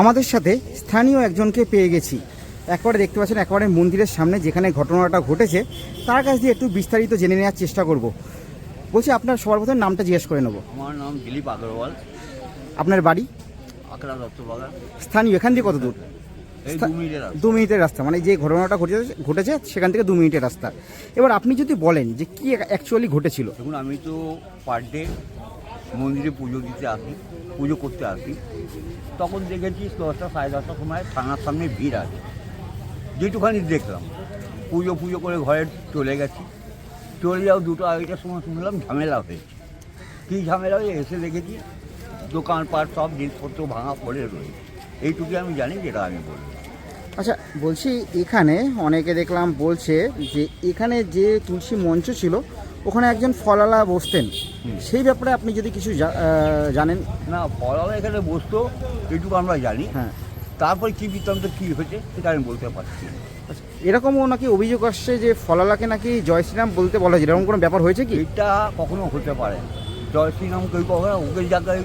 আমাদের সাথে স্থানীয় একজনকে পেয়ে গেছি। একবারে দেখতে পাচ্ছেন একবারে মন্দিরের সামনে যেখানে ঘটনাটা ঘটেছে তার কাছ দিয়ে একটু বিস্তারিত জেনে নেওয়ার চেষ্টা করব। বলছি আপনার সবার প্রথমে নামটা জিজ্ঞেস করে নেব। আমার নাম দিলীপ আগরওয়াল। আপনার বাড়ি? আকরা স্থানীয় এখান থেকে কত দূর? দু মিনিটের রাস্তা। দু মিনিটের রাস্তা মানে যে ঘটনাটা ঘটেছে ঘটেছে সেখান থেকে দু মিনিটের রাস্তা। এবার আপনি যদি বলেন যে কি অ্যাকচুয়ালি ঘটেছিল? দেখুন আমি তো পার ডে মন্দিরে পুজো দিতে আসি পুজো করতে আসি তখন দেখেছি দশটা, সাড়ে দশটার সময় থানার সামনে ভিড় আছে। যেটুখানি দেখলাম, পুজো পুজো করে ঘরে চলে গেছি। চলে যাও দুটো আড়াইটার সময় শুনলাম ঝামেলা হয়েছে। কী ঝামেলা হয়ে এসে দেখেছি দোকানপাট সব জিনিসপত্র ভাঙা পড়ে রয়েছে। এইটুকুই আমি জানি, যেটা আমি বলব। আচ্ছা বলছি এখানে অনেকে দেখলাম বলছে যে এখানে যে তুলসী মঞ্চ ছিল ওখানে একজন ফলালা বসতেন। সেই ব্যাপারে আপনি যদি কিছু জানেন? না ফলালা এখানে বসতো এইটুকু আমরা জানি। হ্যাঁ। তারপরে কি বৃত্তান্ত কি হয়েছে সেটা আমি বলতে পারছি আচ্ছা, এরকমও নাকি অভিযোগ আসছে যে ফলালাকে নাকি জয় শ্রীরাম বলতে বলা হয়েছে? এরকম কোনো ব্যাপার হয়েছে কি? এটা কখনো হতে পারে। জয় শ্রীরাম কেউ কখনো ওকে জায়গায়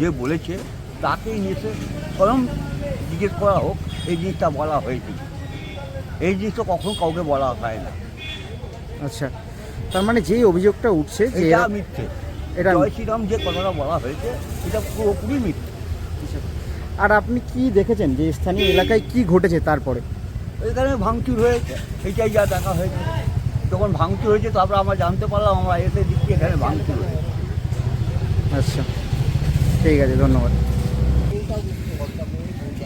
যে বলেছে তাকেই নিয়ে স্বয়ং জিজ্ঞেস করা হোক এই জিনিসটা বলা হয়েছে। এই জিনিসটা কখনো কাউকে বলা হয় না। আচ্ছা তার মানে যেই অভিযোগটা উঠছে যে এটা মিথ্যে। এটা জয় শ্রীরাম যে কথাটা বলা হয়েছে এটা পুরোপুরি মিথ্যে। আর আপনি কি দেখেছেন যে স্থানীয় এলাকায় কি ঘটেছে তারপরে? এখানে ভাঙচুর হয়েছে এটাই যা দেখা হয়েছে। যখন ভাঙচুর হয়েছে তারপর আমরা জানতে পারলাম আমরা এসে দেখছি এখানে ভাঙচুর হয়েছে। আচ্ছা ঠিক আছে ধন্যবাদ।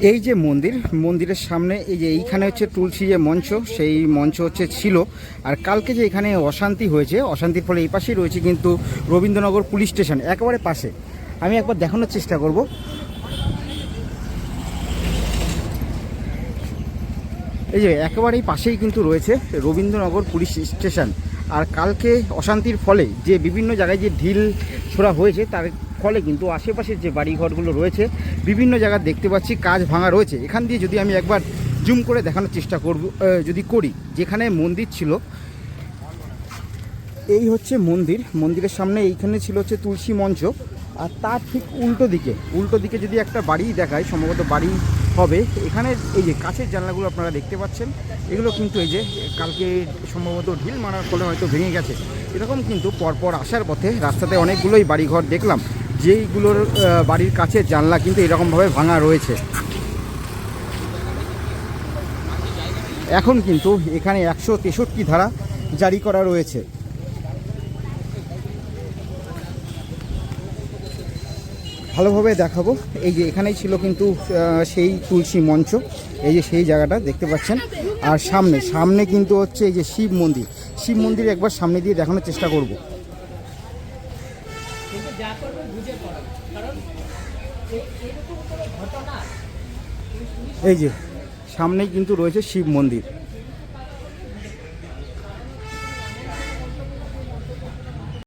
এই যে মন্দির, মন্দিরের সামনে, এই যে এইখানে হচ্ছে তুলসী যে মঞ্চ, সেই মঞ্চ হচ্ছে ছিল। আর কালকে যে এখানে অশান্তি হয়েছে, অশান্তির ফলে এই পাশেই রয়েছে কিন্তু রবীন্দ্রনগর পুলিশ স্টেশন, একেবারে পাশে। আমি একবার দেখানোর চেষ্টা করব। এই যে একেবারেই পাশেই কিন্তু রয়েছে রবীন্দ্রনগর পুলিশ স্টেশন। আর কালকে অশান্তির ফলে যে বিভিন্ন জায়গায় যে ঢিল ছোড়া হয়েছে, তার ফলে কিন্তু আশেপাশের যে বাড়িঘরগুলো রয়েছে, বিভিন্ন জায়গায় দেখতে পাচ্ছি, কাজ ভাঙা রয়েছে। এখান দিয়ে যদি আমি একবার জুম করে দেখানোর চেষ্টা করব যদি করি, যেখানে মন্দির ছিল, এই হচ্ছে মন্দির। মন্দিরের সামনে এইখানে ছিল হচ্ছে তুলসী মঞ্চ। আর তার ঠিক উল্টো দিকে উল্টো দিকে যদি একটা বাড়ি দেখায় সম্ভবত বাড়ি হবে, এখানে এই যে কাছের জানলাগুলো আপনারা দেখতে পাচ্ছেন, এগুলো কিন্তু এই যে কালকে সম্ভবত ঢিল মারার ফলে হয়তো ভেঙে গেছে। এরকম কিন্তু পরপর আসার পথে রাস্তাতে অনেকগুলোই বাড়িঘর দেখলাম। যেইগুলোর বাড়ির কাছে জানলা কিন্তু এরকমভাবে ভাঙা রয়েছে। এখন কিন্তু এখানে একশো তেষট্টি ধারা জারি করা রয়েছে। ভালোভাবে দেখাবো। এই যে এখানেই ছিল কিন্তু সেই তুলসী মঞ্চ। এই যে সেই জায়গাটা দেখতে পাচ্ছেন। আর সামনে সামনে কিন্তু হচ্ছে এই যে শিব মন্দির। শিব মন্দির একবার সামনে দিয়ে দেখানোর চেষ্টা করব। এই যে সামনেই কিন্তু রয়েছে শিব মন্দির।